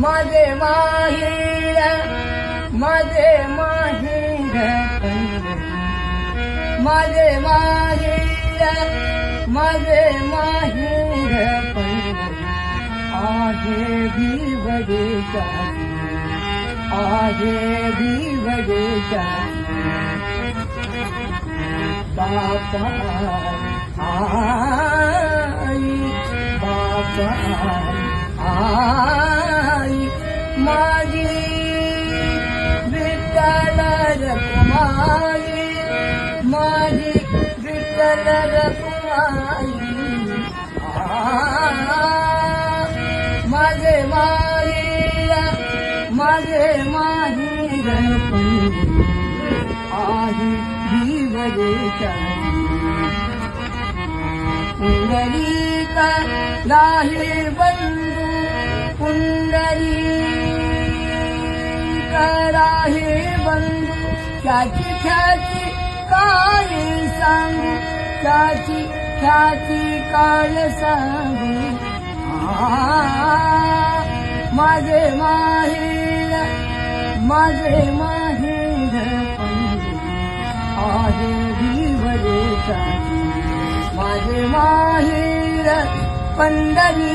माझे माहेर माझे माहेर माझे माहेर माझे माहेर आहे भिवडेच्या आहे भिवडेच्या बापा आई बापा आई माझी विठ्ठल रकुमाई माझी विठ्ठल रकुमाई माझे माहीर माझे माहीर आहे जीवरेच्या पुंडरीका राहे बंधू राहे बंद त्याची ख्याती काय सांगू त्याची ख्याती काय सांग. माझे माहीर माझे माहीर आहे विवरेचा माझे माहीर पंढरी